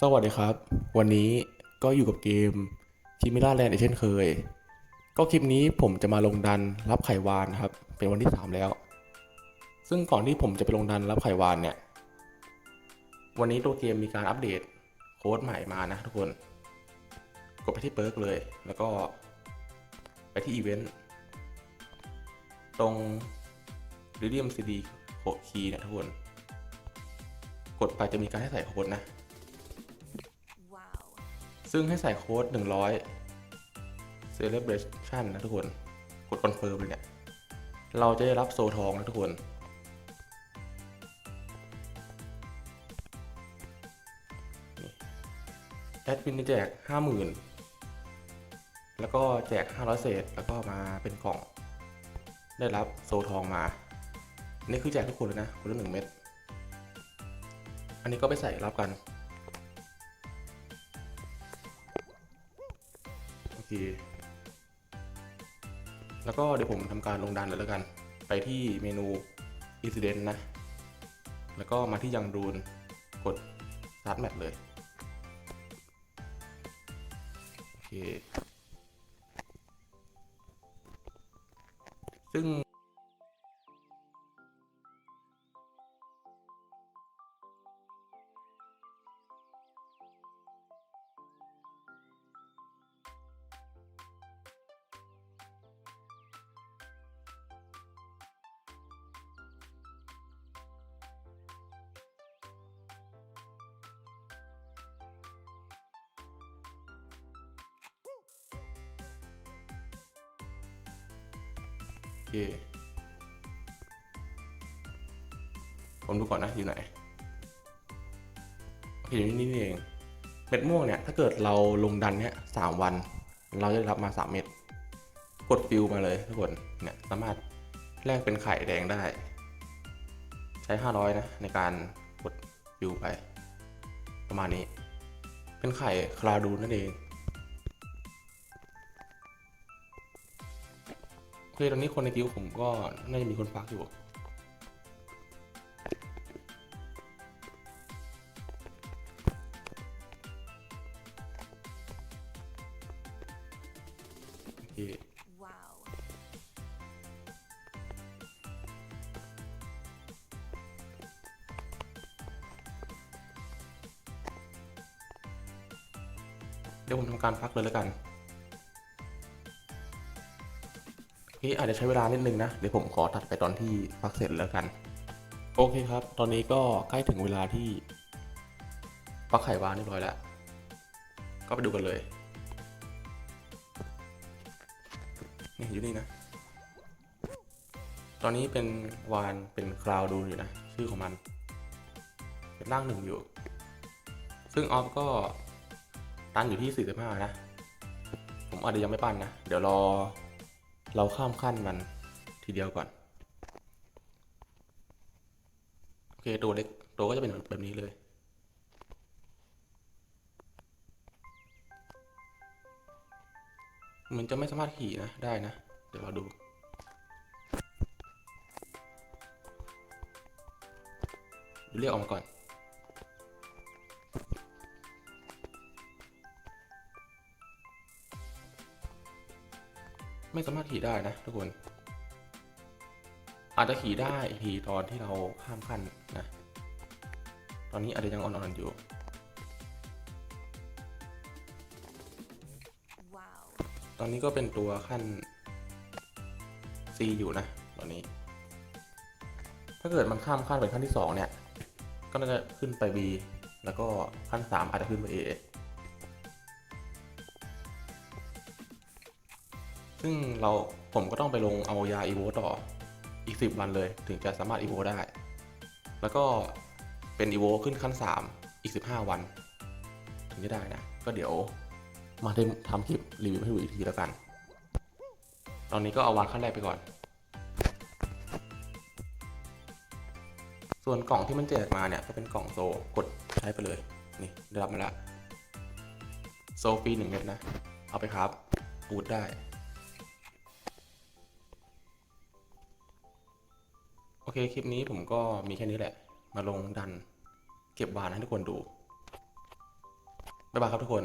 สวัสดีครับ วันนี้ก็อยู่กับเกมคิมิล่าแลนด์เช่นเคย ก็คลิปนี้ผมจะมาลงดันรับไขวานครับ เป็นวันที่ 3 แล้ว ซึ่งก่อนที่ผมจะไปลงดันรับไขวานเนี่ย วันนี้ตัวเกมมีการอัปเดตโค้ดใหม่มานะทุกคน กดไปที่เปิร์กเลย แล้วก็ไปที่อีเวนต์ตรงรีเดียมซีดีโคคีเนี่ยทุกคน กดไปจะมีการให้ใส่โค้ดนะ ซึ่งให้ใส่โค้ด 100 celebration นะทุกคน กดคอนเฟิร์มเลยเนี่ย เราจะได้รับโซทองนะทุกคนนี่แอดมินจะแจก 50,000 แล้วก็แจก 500 เศษ แล้วก็มาเป็นกล่อง ได้รับโซทองมา นี่คือแจกทุกคนเลยนะ คนละหนึ่งเม็ด อันนี้ก็ไปใส่รับกัน แล้วก็เดี๋ยวผมทำการลงดันเลยแล้วกัน ไปที่เมนู Incident นะ แล้วก็มาที่ยังรูนกด Start Map เลย โอเค ซึ่ง เคผมดูก่อนนะอยู่ไหนโอเคอยู่นี่นี่เองเม็ดม่วงเนี่ยถ้าเกิดเราลงดันเนี่ยสามวัน เราจะได้รับมาสามเม็ดกดฟิลมาเลยทุกคนเนี่ยสามารถแลกเป็นไข่แดงได้ ใช้500นะในการกดฟิลไป ประมาณนี้ เป็นไข่คลาดูนั่นเอง โอตอนนี้คนในกิวผมก็น่าจะมีคนฟักอยู่ โอเค Wow. เดี๋ยวผมทำการพักเลยแล้วกัน เคอาจจะใช้เวลานิดนึงนะ เดี๋ยวผมขอตัดไปตอนที่พักเสร็จแล้วกัน โอเคครับ ตอนนี้ก็ใกล้ถึงเวลาที่ฟักไข่วานเรียบร้อยแล้ว ก็ไปดูกันเลย นี่อยู่นี่นะ ตอนนี้เป็นวานเป็นคลาวดูอยู่นะ ชื่อของมัน เป็นร่างหนึ่งอยู่ ซึ่งออฟก็ตันอยู่ที่ 45 นะ ผมอาจจะยังไม่ปั้นนะ เดี๋ยวรอ เราข้ามขั้นมันทีเดียวก่อน โอเค ตัวเล็ก ตัวก็จะเป็นแบบนี้เลย มันจะไม่สามารถขี่นะ ได้นะ เดี๋ยวเราดูเรียกออกมาก่อน ไม่สามารถขี่ได้นะทุกคน อาจจะขี่ได้ขี่ตอนที่เราข้ามขั้นนะ ตอนนี้อาจจะยังอ่อนๆอยู่ Wow. ตอนนี้ก็เป็นตัวขั้น C อยู่นะตอนนี้ ถ้าเกิดมันข้ามขั้นไปขั้นที่ 2 เนี่ย ก็น่าจะขึ้นไป B แล้วก็ขั้น 3 อาจจะขึ้นไป A ซึ่งเราผมก็ต้องไปลงเอายาอีโวต่ออีก 10 วันเลยถึงจะสามารถอีโวได้ แล้วก็เป็นอีโวขึ้นขั้น 3 อีก 15 วัน ถึงจะได้นะ ก็เดี๋ยวมาทำคลิปรีวิวให้ดูอีกทีแล้วกัน ตอนนี้ก็เอาวานขั้นแรกไปก่อน ส่วนกล่องที่มันแจกมาเนี่ยก็เป็นกล่องโซกดใช้ไปเลย นี่ได้รับมาแล้วโซฟรีหนึ่งเม็ดนะ เอาไปครับปูดได้ เคคลิปนี้ผมก็มีแค่นี้แหละ มาลงดัน เก็บวานให้ทุกคนดู บ๊ายบายครับทุกคน